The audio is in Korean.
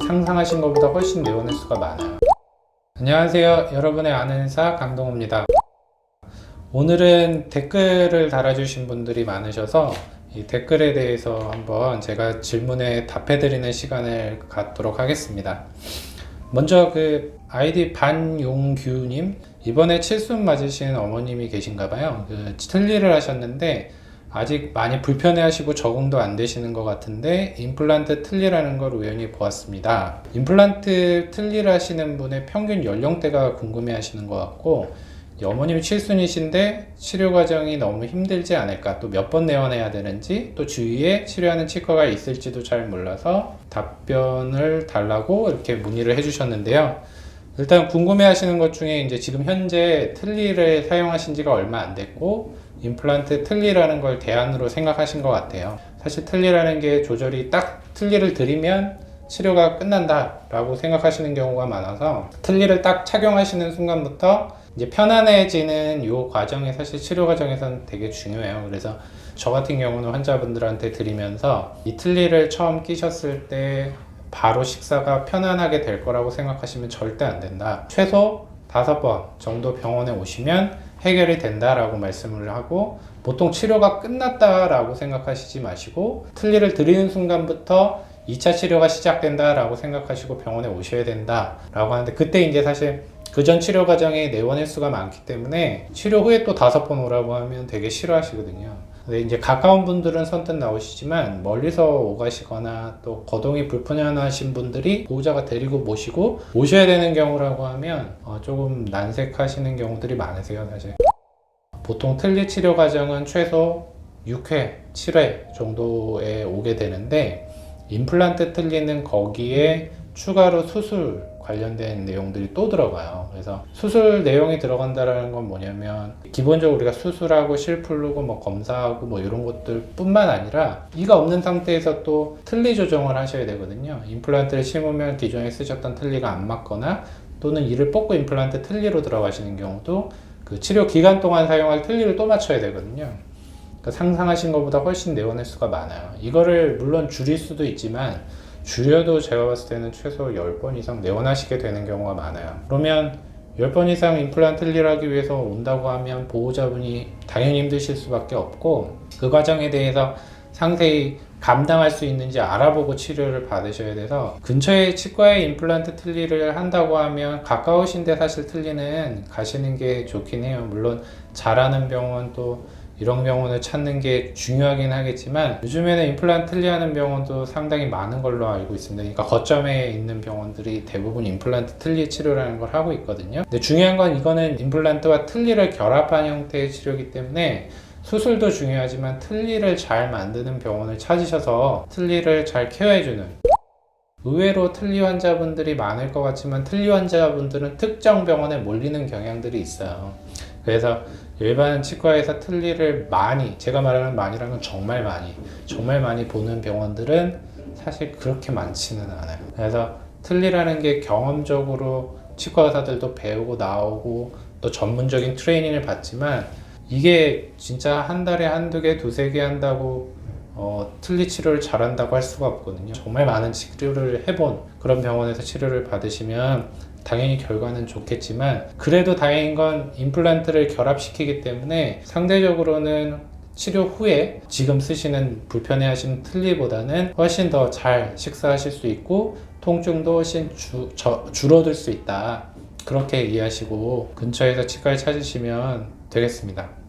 상상하신 것보다 훨씬 내원할 수가 많아요. 안녕하세요. 여러분의 아는 의사 강동호입니다. 오늘은 댓글을 달아주신 분들이 많으셔서 이 댓글에 대해서 한번 제가 질문에 답해드리는 시간을 갖도록 하겠습니다. 먼저 그 아이디 반용규님 이번에 칠순 맞으신 어머님이 계신가 봐요. 그 틀니를 하셨는데 아직 많이 불편해하시고 적응도 안 되시는 것 같은데 임플란트 틀니라는 걸 우연히 보았습니다. 임플란트 틀니를 하시는 분의 평균 연령대가 궁금해하시는 것 같고 이 어머님이 칠순이신데 치료 과정이 너무 힘들지 않을까 또 몇 번 내원해야 되는지 또 주위에 치료하는 치과가 있을지도 잘 몰라서 답변을 달라고 이렇게 문의를 해주셨는데요. 일단 궁금해하시는 것 중에 이제 지금 현재 틀니를 사용하신 지가 얼마 안 됐고 임플란트 틀니라는 걸 대안으로 생각하신 것 같아요. 사실 틀니라는 게 조절이 딱 틀니를 들이면 치료가 끝난다라고 생각하시는 경우가 많아서 틀니를 딱 착용하시는 순간부터 이제 편안해지는 이 과정이 사실 치료 과정에서는 되게 중요해요. 그래서 저 같은 경우는 환자분들한테 드리면서 이 틀니를 처음 끼셨을 때 바로 식사가 편안하게 될 거라고 생각하시면 절대 안 된다. 최소 다섯 번 정도 병원에 오시면 해결이 된다라고 말씀을 하고 보통 치료가 끝났다라고 생각하시지 마시고 틀니를 드리는 순간부터 2차 치료가 시작된다라고 생각하시고 병원에 오셔야 된다라고 하는데 그때 이제 사실 그 전 치료 과정에 내원 횟수가 많기 때문에 치료 후에 또 다섯 번 오라고 하면 되게 싫어하시거든요. 근데 이제 가까운 분들은 선뜻 나오시지만 멀리서 오가시거나 또 거동이 불편하신 분들이 보호자가 데리고 모시고 오셔야 되는 경우라고 하면 어, 조금 난색하시는 경우들이 많으세요, 사실. 보통 틀니 치료 과정은 최소 6회, 7회 정도에 오게 되는데 임플란트 틀니는 거기에 추가로 수술 관련된 내용들이 또 들어가요. 그래서 수술 내용이 들어간다라는 건 뭐냐면 기본적으로 우리가 수술하고 실 풀르고 뭐 검사하고 뭐 이런 것들 뿐만 아니라 이가 없는 상태에서 또 틀니 조정을 하셔야 되거든요. 임플란트를 심으면 기존에 쓰셨던 틀니가 안 맞거나 또는 이를 뽑고 임플란트 틀니로 들어가시는 경우도 그 치료 기간 동안 사용할 틀니를 또 맞춰야 되거든요. 그러니까 상상하신 것보다 훨씬 내원할 수가 많아요. 이거를 물론 줄일 수도 있지만 줄여도 제가 봤을 때는 최소 10번 이상 내원하시게 되는 경우가 많아요. 그러면 10번 이상 임플란트를 하기 위해서 온다고 하면 보호자분이 당연히 힘드실 수밖에 없고 그 과정에 대해서 상세히 감당할 수 있는지 알아보고 치료를 받으셔야 돼서 근처에 치과에 임플란트 틀니를 한다고 하면 가까우신데 사실 틀니는 가시는 게 좋긴 해요. 물론 잘하는 병원 또 이런 병원을 찾는 게 중요하긴 하겠지만 요즘에는 임플란트 틀리하는 병원도 상당히 많은 걸로 알고 있습니다. 그러니까 거점에 있는 병원들이 대부분 임플란트 틀리 치료라는 걸 하고 있거든요. 근데 중요한 건 이거는 임플란트와 틀니를 결합한 형태의 치료이기 때문에 수술도 중요하지만 틀니를 잘 만드는 병원을 찾으셔서 틀니를 잘 케어해주는 의외로 틀니 환자분들이 많을 것 같지만 틀니 환자분들은 특정 병원에 몰리는 경향들이 있어요. 그래서 일반 치과에서 틀니를 많이, 제가 말하는 많이라는 건 정말 많이, 정말 많이 보는 병원들은 사실 그렇게 많지는 않아요. 그래서 틀니라는 게 경험적으로 치과 의사들도 배우고 나오고 또 전문적인 트레이닝을 받지만 이게 진짜 한 달에 한두 개, 두세 개 한다고 어, 틀니 치료를 잘한다고 할 수가 없거든요. 정말 많은 치료를 해본 그런 병원에서 치료를 받으시면 당연히 결과는 좋겠지만 그래도 다행인 건 임플란트를 결합시키기 때문에 상대적으로는 치료 후에 지금 쓰시는 불편해하시는 틀니보다는 훨씬 더 잘 식사하실 수 있고 통증도 훨씬 주, 저, 줄어들 수 있다. 그렇게 이해하시고 근처에서 치과를 찾으시면 되겠습니다.